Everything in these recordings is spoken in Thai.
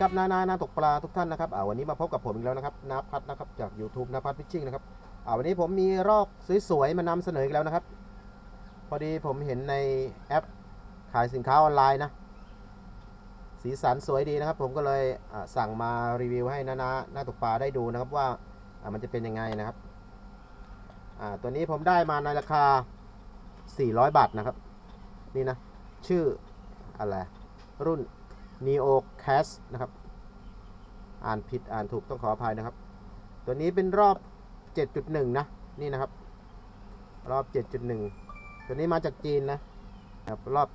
ีครับนานานาตกปลาทุกท่านนะครับอ่าวันนี้มาพบกับผมอีกแล้วนะครับนาพัฒนะครับจาก YouTube นาพัฒฟิชชิ่งนะครับอ่าวันนี้ผมมีรอกสวยๆมานำเสนออีกแล้วนะครับ พอดีผมเห็นในแอปขายสินค้าออนไลน์นะ สีสันสวยดีนะครับ ผมก็เลยสั่งมารีวิวให้นานานาตกปลาได้ดูนะครับว่าอ่ามันจะเป็นยังไงนะครับอ่าตัวนี้ผมได้มาในราคา 400 บาทนะครับ นี่นะ ชื่ออะไรรุ่น Neo Cast นะครับ อ่านผิดอ่านถูกต้องขออภัยนะครับ ตัวนี้เป็นรอบ 7.1 นะ นี่นะครับ รอบ 7.1 ตัวนี้มาจากจีนนะครับรอบ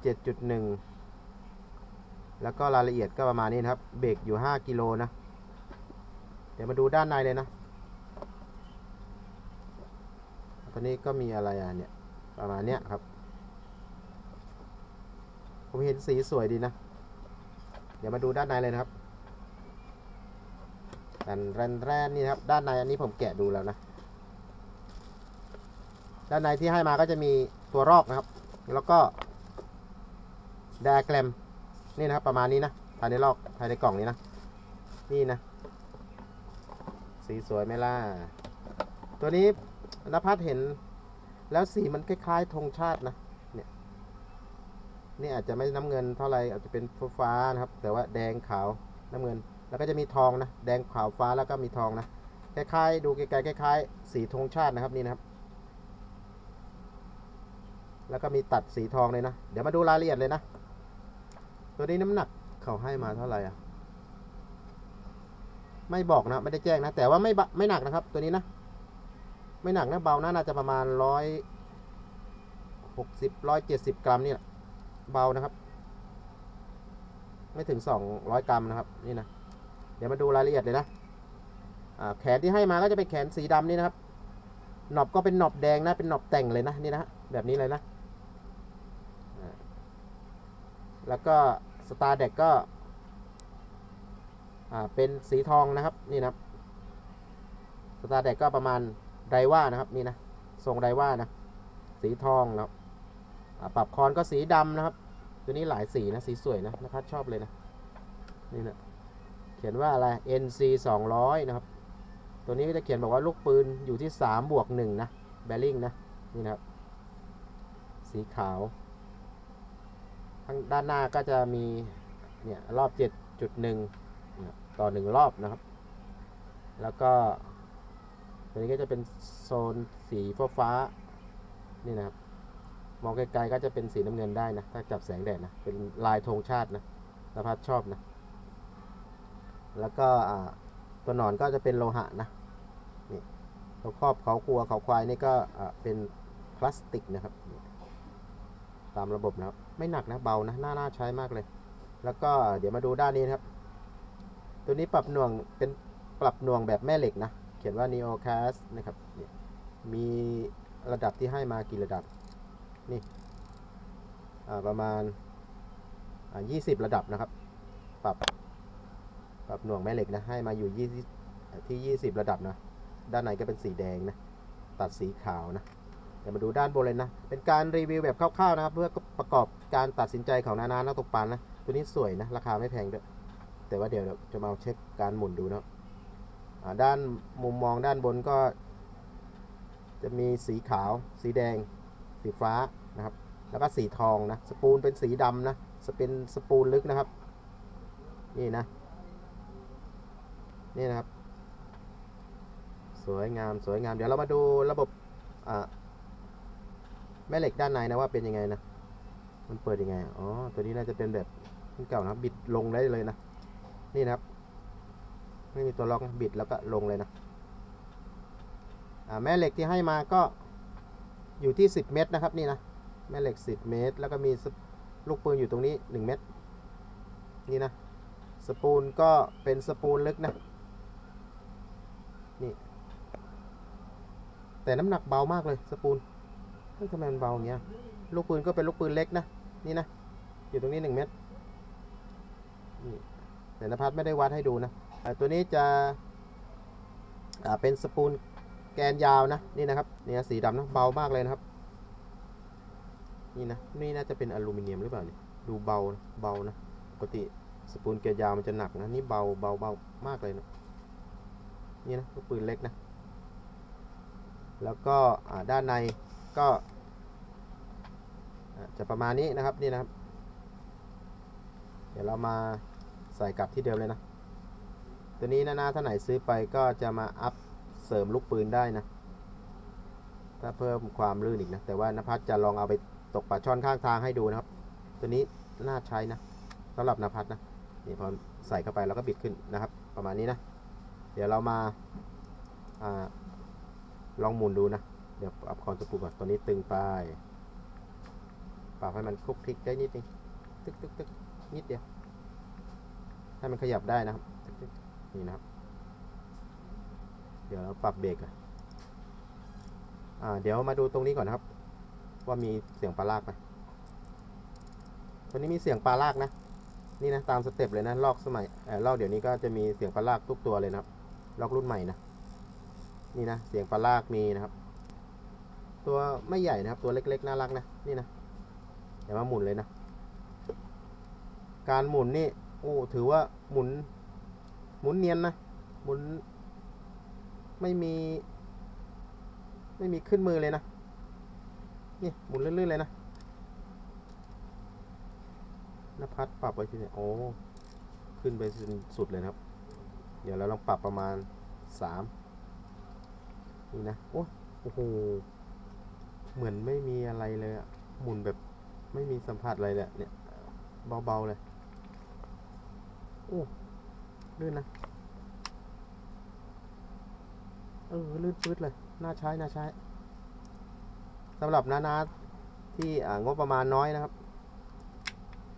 7.1 แล้วก็รายละเอียดก็ประมาณนี้นะครับ เบรกอยู่ 5 กิโลนะ เดี๋ยวมาดูด้านในเลยนะตัวนี้ก็มีอะไรอะเนี่ย ประมาณเนี้ยครับ ผมเห็นสีสวยดีนะ ดี๋ยวมาดูด้านในเลยนะครับแรนแรนแรนนี่นะครับ ด้านในอันนี้ผมแกะดูแล้วนะ ด้านในที่ให้มาก็จะมีตัวรอกนะครับ แล้วก็ไดอะแกรมนี่นะครับ ประมาณนี้นะภายในรอกภายในกล่องนี้นะ นี่นะ สีสวยไหมล่ะ ตัวนี้นภัสเห็นแล้วสีมันคล้ายๆธงชาตินะ นี่อาจจะไม่น้ำเงินเท่าไหร่อาจจะเป็นฟ้านะครับ แต่ว่าแดงขาวน้ำเงิน แล้วก็จะมีทองนะ แดงขาวฟ้าแล้วก็มีทองนะคล้ายๆดูไกลๆคล้ายๆ สีธงชาตินะครับนี่นะครับ แล้วก็มีตัดสีทองเลยนะ เดี๋ยวมาดูรายละเอียดเลยนะ ตัวนี้น้ำหนักเขาให้มาเท่าไหร่อะ ไม่บอกนะไม่ได้แจ้งนะ แต่ว่าไม่บะไม่หนักนะครับ ตัวนี้นะ ไม่หนักนะเบานะน่าจะประมาณร้อยหกสิบร้อยเจ็ดสิบกรัมนี่แหละ เบานะครับ ไม่ถึง 200 กรัมนะครับนี่นะเดี๋ยวมาดูรายละเอียดเลยนะแขนที่ให้มาก็จะเป็นแขนสีดำนี่นะครับหนอบก็เป็นหนอบแดงนะเป็นหนอบแต่งเลยนะนี่นะแบบนี้เลยนะแล้วก็สตาร์เด็กก็เป็นสีทองนะครับนี่นะครับสตาร์เด็กก็ประมาณไดว่านะครับนี่นะทรงไดว่านะสีทองนะครับ ปรับคอนก็สีดำนะครับ ตัวนี้หลายสีนะ สีสวยนะนะครับชอบเลยนะ นี่นะเขียนว่าอะไร NC 200 นะครับ ตัวนี้ก็จะเขียนบอกว่าลูกปืนอยู่ที่ 3 บวก 1 นะ แบริ่งนะ นี่นะครับ สีขาวข้างด้านหน้าก็จะมี เนี่ย รอบ 7.1นะต่อ 1 รอบนะครับ แล้วก็ตัวนี้ก็จะเป็นโซนสีฟ้าๆนี่นะครับ มองไกลๆก็จะเป็นสีน้ำเงินได้นะ ถ้าจับแสงแดดนะ เป็นลายธงชาตินะนภัสชอบนะ แล้วก็ตัวหนอนก็จะเป็นโลหะนะนี่ตัวครอบเขากลัวเขาควายนี่ก็เป็นพลาสติกนะครับ ตามระบบนะครับ ไม่หนักนะเบานะน่าน่าใช้มากเลย แล้วก็เดี๋ยวมาดูด้านนี้นะครับ ตัวนี้ปรับหน่วงเป็นปรับหน่วงแบบแม่เหล็กนะ เขียนว่า Neo Cast นะครับ มีระดับที่ให้มากี่ระดับ นี่ประมาณอ่า20ระดับนะครับ ปรับปรับหน่วงแม่เหล็กนะให้มาอยู่20ที่20ระดับนะ ด้านในก็เป็นสีแดงนะ ตัดสีขาวนะเดี๋ยวมาดูด้านบนเลยนะ เป็นการรีวิวแบบคร่าวๆนะครับ เพื่อประกอบการตัดสินใจของนานานักตกปลานะ ตัวนี้สวยนะ ราคาไม่แพงด้วย แต่ว่าเดี๋ยวจะมาเช็คการหมุนดูนะด้านมุมมองด้านบนก็ จะมีสีขาว สีแดง สีฟ้านะครับ แล้วก็สีทองนะ สปูลเป็นสีดำนะจะเป็นสปูลลึกนะครับ นี่นะ นี่นะครับ สวยงามสวยงาม เดี๋ยวเรามาดูระบบแม่เหล็กด้านในนะว่าเป็นยังไงนะ มันเปิดยังไง อ๋อ ตัวนี้น่าจะเป็นแบบเก่านะครับบิดลงได้เลยนะ นี่นะครับ ไม่มีตัวล็อกบิดแล้วก็ลงเลยนะแม่เหล็กที่ให้มาก็ อยู่ที่ 10 เมตรนะครับนี่นะแม่เหล็ก 10 เมตร แล้วก็มีลูกปืนอยู่ตรงนี้ 1 เมตร นี่นะสปูลก็เป็นสปูลลึกนะนี่แต่น้ำหนักเบามากเลยสปูลเฮ้ยทำไมมันเบาอย่างเงี้ยลูกปืนก็เป็นลูกปืนเล็กนะนี่นะอยู่ตรงนี้ 1 เมตรนี่แต่นภัสไม่ได้วัดให้ดูนะตัวนี้จะเป็นสปูล แกนยาวนะนี่นะครับเนี่ยสีดำนะเบามากเลยนะครับ นี่นะนี่น่าจะเป็นอลูมิเนียมหรือเปล่าเนี่ยดูเบานะเบานะปกติสปูนเกรดยาวมันจะหนักนะนี่เบาเบาเบามากเลยนะนี่นะลูกปืนเล็กนะ แล้วก็ด้านในก็จะประมาณนี้นะครับนี่นะครับ เดี๋ยวเรามาใส่กลับที่เดิมเลยนะ ตัวนี้นะนะถ้าไหนซื้อไปก็จะมาอัพ เสริมลูกปืนได้นะ ถ้าเพิ่มความลื่นอีกนะ แต่ว่านภัสจะลองเอาไปตกปลาช่อนข้างทางให้ดูนะครับ ตัวนี้น่าใช้นะสำหรับนภัสนะนี่พอใส่เข้าไปแล้วก็บิดขึ้นนะครับ ประมาณนี้นะ เดี๋ยวเรามาอาลองหมุนดูนะ เดี๋ยวปรับคอนสกรูก่อนตัวนี้ตึงไปปรับให้มันคลุกคลิกได้นิดนึงตึกตึกตึกนิดเดียว ให้มันขยับได้นะครับ นี่นะครับ เดี๋ยวเราปรับเบรกอะอ่า เดี๋ยวมาดูตรงนี้ก่อนนะครับ ว่ามีเสียงปลาลากไหมตัวนี้มีเสียงปลาลากนะ นี่นะตามสเต็ปเลยนะลอกสมัยเออลอกเดี๋ยวนี้ก็จะมีเสียงปลาลากทุกตัวเลยนะครับ ลอกรุ่นใหม่นะ นี่นะ เสียงปลาลากมีนะครับ ตัวไม่ใหญ่นะครับ ตัวเล็กๆน่ารักนะ นี่นะ เดี๋ยวมาหมุนเลยนะ การหมุนนี่ โอ้ ถือว่าหมุน หมุนเนียนนะ หมุน ไม่มี ไม่มีขึ้นมือเลยนะ นี่หมุนลื่นๆเลยนะนภัสปรับไว้ที่ไหนโอ้ขึ้นไปสุดเลยครับ เดี๋ยวเราลองปรับประมาณสามนี่นะ โอ้โอ้โห เหมือนไม่มีอะไรเลยอะหมุนแบบไม่มีสัมผัสอะไรเลยเนี่ย เบาๆเลย โอ้ลื่นนะ เออลื่นปื๊ดเลย น่าใช้ น่าใช้สำหรับนานาที่งบประมาณน้อยนะครับ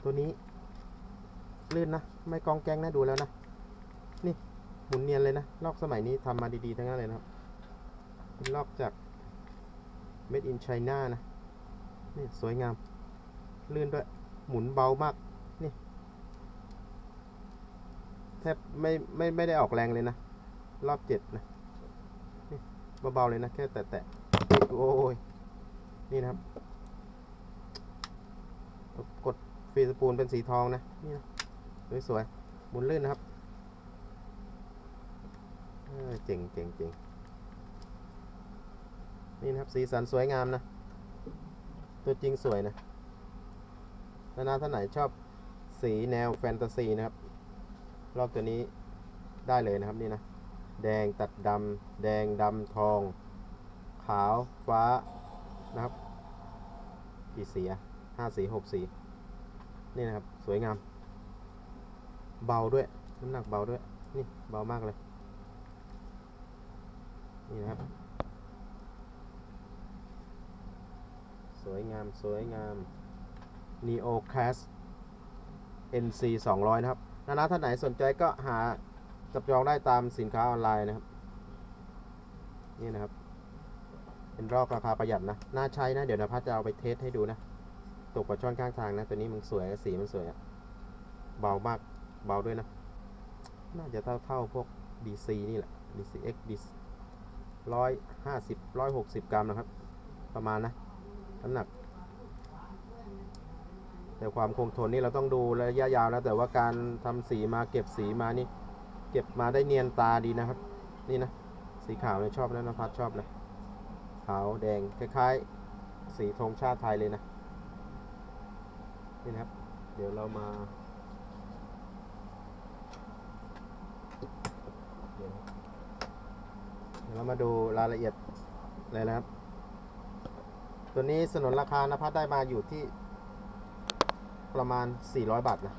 ตัวนี้ ลื่นนะ ไม่กองแกงนะดูแล้วนะ นี่ หมุนเนียนเลยนะ ลอกสมัยนี้ทำมาดีๆ ทั้งนั้นเลยนะครับ เป็นลอกจาก Made in China นะ นี่สวยงาม ลื่นด้วย หมุนเบามาก นี่ แทบไม่ไม่ไม่ได้ออกแรงเลยนะ รอบเจ็ดนะ เบาๆเลยนะแค่แตะๆโอ้ยนี่นะครับ กดฟรีสปูลเป็นสีทองนะนี่นะสวยๆหมุนลื่นนะครับเออเจ๋งเจ๋งเจ๋งนี่นะครับสีสันสวยงามนะ ตัวจริงสวยนะนานาท่านไหนชอบสีแนวแฟนตาซีนะครับ รอบตัวนี้ได้เลยนะครับนี่นะ แดงตัดดำแดงดำทอง ขาวฟ้านะครับ กี่สีอะห้าสีหกสีนี่นะครับ สวยงาม เบาด้วย น้ำหนักเบาด้วย นี่เบามากเลย นี่นะครับ สวยงามสวยงาม Neo Class NC 200 นะครับนานาท่านไหนสนใจก็หา จับจองได้ตามสินค้าออนไลน์นะครับ นี่นะครับ เป็นรอบราคาประหยัดนะ น่าใช้นะ เดี๋ยวนะพัดจะเอาไปเทสให้ดูนะ ตกปลาช่อนข้างทางนะ ตัวนี้มันสวยสีมันสวยอะเบามาก เบาด้วยนะ น่าจะเท่าเท่าพวก DC นี่แหละ DCX DC ร้อยห้าสิบร้อยหกสิบกรัมนะครับ ประมาณนะน้ำหนัก แต่ความคงทนนี่เราต้องดูระยะยาวแล้วแต่ว่าการทำสีมาเก็บสีมานี่ เก็บมาได้เนียนตาดีนะครับ นี่นะ สีขาวเนี่ยชอบนะนภัสชอบเลย ขาวแดงคล้ายๆ สีธงชาติไทยเลยนะ นี่นะครับ เดี๋ยวเรามา เดี๋ยวเรามาดูรายละเอียดเลยนะครับ ตัวนี้สนนราคานภัสได้มาอยู่ที่ประมาณ 400 บาทนะ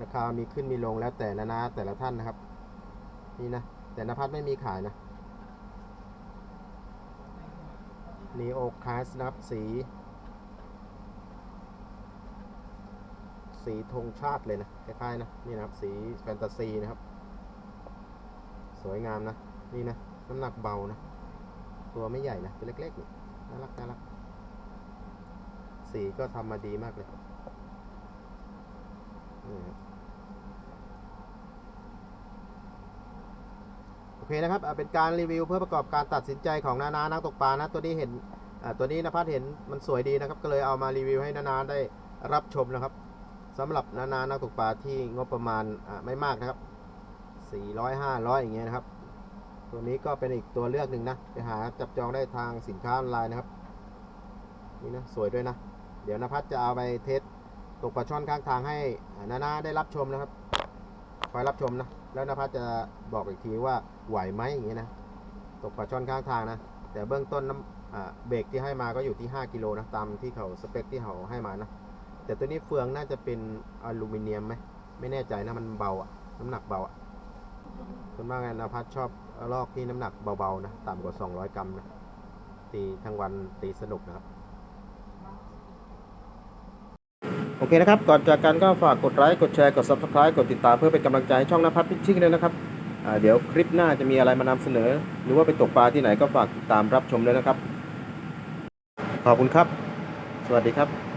ราคามีขึ้นมีลงแล้วแต่นานาแต่ละท่านนะครับ นี่นะ แต่นภัสไม่มีขายนะ Neo Class นะครับสี สีธงชาติเลยนะคล้ายๆนะ นี่นะครับ สีแฟนตาซีนะครับ สวยงามนะ นี่นะ น้ำหนักเบานะ ตัวไม่ใหญ่นะ ตัวเล็กๆน่ารักน่ารักสีก็ทำมาดีมากเลยครับ โอเคนะครับอะเป็นการรีวิวเพื่อประกอบการตัดสินใจของนานานักตกปลานะตัวนี้เห็นตัวนี้นภัสเห็นมันสวยดีนะครับ ก็เลยเอามารีวิวให้นานาได้รับชมนะครับสำหรับนานานักตกปลาที่งบประมาณไม่มากนะครับ 400 500 อย่างเงี้ยนะครับ ตัวนี้ก็เป็นอีกตัวเลือกหนึ่งนะ ไปหาจับจองได้ทางสินค้าออนไลน์นะครับ นี่นะ สวยด้วยนะ เดี๋ยวนภัสจะเอาไปเทส ตกปลาช่อนข้างทางให้อ่านานาได้รับชมนะครับคอยรับชมนะ แล้วนภัสจะบอกอีกทีว่าไหวไหมอย่างเงี้นะ ตกปลาช่อนข้างทางนะ แต่เบื้องต้นน้ำเบรกที่ให้มาก็อยู่ที่ 5 กิโลนะ ตามที่เขาสเปคที่เขาให้มานะ แต่ตัวนี้เฟืองน่าจะเป็นอลูมิเนียมไหม ไม่แน่ใจนะ มันเบาอะน้ำหนักเบาอะส่วนมากไงนภัสชอบลอกที่น้ำหนักเบาๆนะ ต่ำกว่า 200 กรัมนะ ตีทั้งวันตีสนุกนะครับ โอเคนะครับ ก่อนจากกันก็ฝากกดไลค์ กดแชร์ กด subscribe กดติดตามเพื่อเป็นกำลังใจให้ช่องนภัสพิชชิ่งด้วยนะครับ เดี๋ยวคลิปหน้าจะมีอะไรมานำเสนอ หรือว่าไปตกปลาที่ไหนก็ฝากติดตามรับชมด้วยนะครับ ขอบคุณครับ สวัสดีครับ